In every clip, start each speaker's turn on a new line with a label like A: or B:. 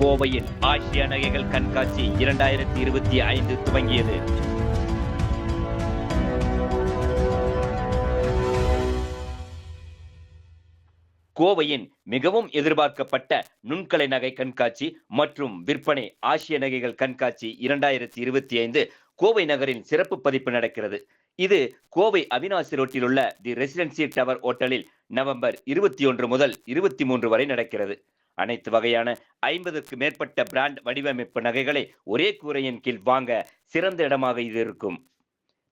A: கோவையில் ஆசிய நகைகள் கண்காட்சி இரண்டாயிரத்தி இருபத்தி ஐந்து துவங்கியது. கோவையின் மிகவும் எதிர்பார்க்கப்பட்ட நுண்கலை நகை கண்காட்சி மற்றும் விற்பனை ஆசிய நகைகள் கண்காட்சி இரண்டாயிரத்தி இருபத்தி ஐந்து கோவை நகரின் சிறப்பு பதிப்பு நடக்கிறது. இது கோவை அவினாசி ரோட்டில் உள்ள தி ரெசிடென்சி டவர் ஹோட்டலில் நவம்பர் இருபத்தி ஒன்று முதல் இருபத்தி மூன்று வரை நடக்கிறது. அனைத்து வகையான ஐம்பதுக்கு மேற்பட்ட பிராண்ட் வடிவமைப்பு நகைகளை ஒரே கூரையின் கீழ் வாங்க சிறந்த இடமாக இது இருக்கும்.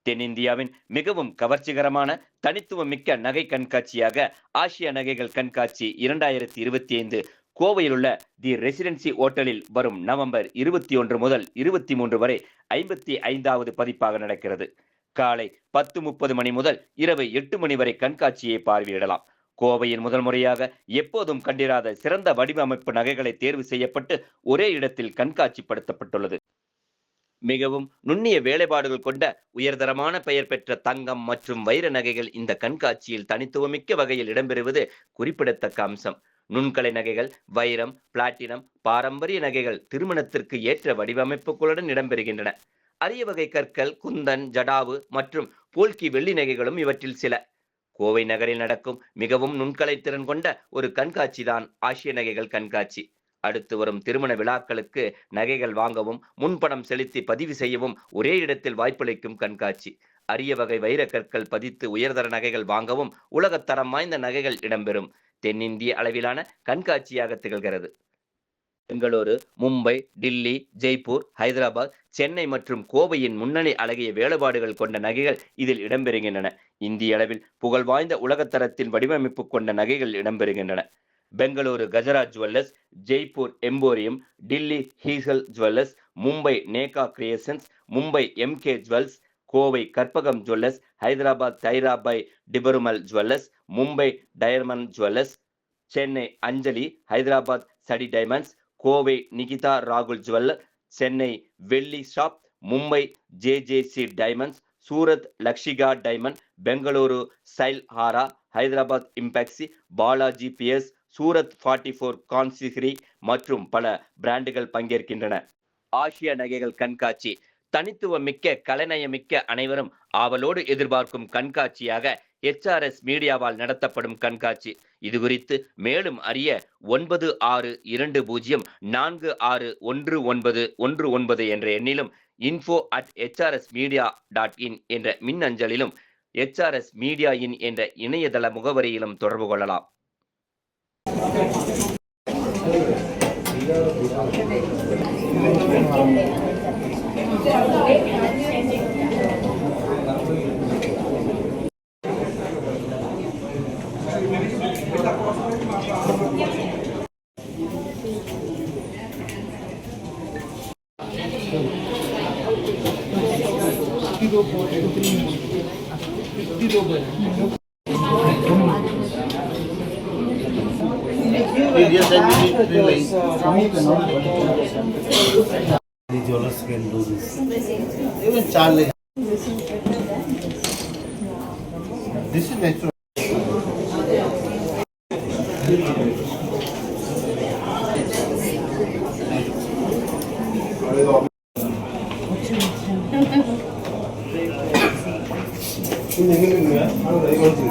A: தென்னிந்தியாவின் மிகவும் கவர்ச்சிகரமான தனித்துவம் மிக்க நகை கண்காட்சியாக ஆசிய நகைகள் கண்காட்சி இரண்டாயிரத்தி இருபத்தி ஐந்து கோவையில் உள்ள தி ரெசிடென்சி ஓட்டலில் வரும் நவம்பர் இருபத்தி ஒன்று முதல் இருபத்தி மூன்று வரை ஐம்பத்தி ஐந்தாவது பதிப்பாக நடக்கிறது. காலை பத்து முப்பது மணி முதல் இரவு எட்டு மணி வரை கண்காட்சியை பார்வையிடலாம். கோவையின் முதல் முறையாக எப்போதும் கண்டிராத சிறந்த வடிவமைப்பு நகைகளை தேர்வு செய்யப்பட்டு ஒரே இடத்தில் கண்காட்சிப்படுத்தப்பட்டுள்ளது. மிகவும் நுண்ணிய வேலைப்பாடுகள் கொண்ட உயர்தரமான பெயர் பெற்ற தங்கம் மற்றும் வைர நகைகள் இந்த கண்காட்சியில் தனித்துவமிக்க வகையில் இடம்பெறுவது குறிப்பிடத்தக்க அம்சம். நுண்கலை நகைகள் வைரம் பிளாட்டினம் பாரம்பரிய நகைகள் திருமணத்திற்கு ஏற்ற வடிவமைப்புகளுடன் இடம்பெறுகின்றன. அரிய வகை கற்கள் குந்தன் ஜடாவு மற்றும் போல்கி வெள்ளி நகைகளும் இவற்றில் சில. கோவை நகரில் நடக்கும் மிகவும் நுண்கலை திறன் கொண்ட ஒரு கண்காட்சி தான் ஆசிய நகைகள் கண்காட்சி. அடுத்து வரும் திருமண விழாக்களுக்கு நகைகள் வாங்கவும் முன்பணம் செலுத்தி பதிவு செய்யவும் ஒரே இடத்தில் வாய்ப்பளிக்கும் கண்காட்சி. அரிய வகை வைர கற்கள் பதித்து உயர்தர நகைகள் வாங்கவும் உலகத்தரம் வாய்ந்த நகைகள் இடம்பெறும். தென்னிந்திய அளவிலான கண்காட்சியாக திகழ்கிறது. பெங்களூரு மும்பை டில்லி ஜெய்ப்பூர் ஹைதராபாத் சென்னை மற்றும் கோவையின் முன்னணி அழகிய வேலைப்பாடுகள் கொண்ட நகைகள் இதில் இடம்பெறுகின்றன. இந்திய அளவில் புகழ் வாய்ந்த வடிவமைப்பு கொண்ட நகைகள் இடம்பெறுகின்றன. Bengaluru Gajraj jewellers Jaipur emporium Delhi ஹீசல் jewellers Mumbai Neha creations Mumbai MK jewels Kovai Karpagam jewellers Hyderabad தைராபாய் டிபருமல் ஜுவல்லர்ஸ் மும்பை டயர்மன் ஜுவல்லர்ஸ் சென்னை அஞ்சலி ஹைதராபாத் சடி டைமண்ட்ஸ் கோவை நிகிதா ராகுல் jeweller Chennai Velli shop Mumbai JJC diamonds Surat Lakshika diamond Bengaluru சைல் ஹாரா Hyderabad இம்பாக்சி Balaji BS Surat forty four கான்சிஹ்ரி மற்றும் பல பிராண்டுகள் பங்கேற்கின்றன. ஆசிய நகைகள் கண்காட்சி. தனித்துவம் மிக்க கலைநயமிக்க அனைவரும் ஆவலோடு எதிர்பார்க்கும் கண்காட்சியாக எச்ஆர்எஸ் மீடியாவால் நடத்தப்படும் கண்காட்சி இது குறித்து மேலும் அறிய ஒன்பது ஆறு இரண்டு பூஜ்ஜியம் நான்கு ஆறு ஒன்று ஒன்பது ஒன்று ஒன்பது என்ற எண்ணிலும் info at HRS media dot in என்ற மின்னஞ்சலிலும் எச்ஆர்எஸ் மீடியா இன் என்ற இணையதள முகவரியிலும் தொடர்பு கொள்ளலாம்
B: Thank you. Jewelers can do this. Even Charlie. This is natural. 얘기는 거야? 하나 더 이거 어떻게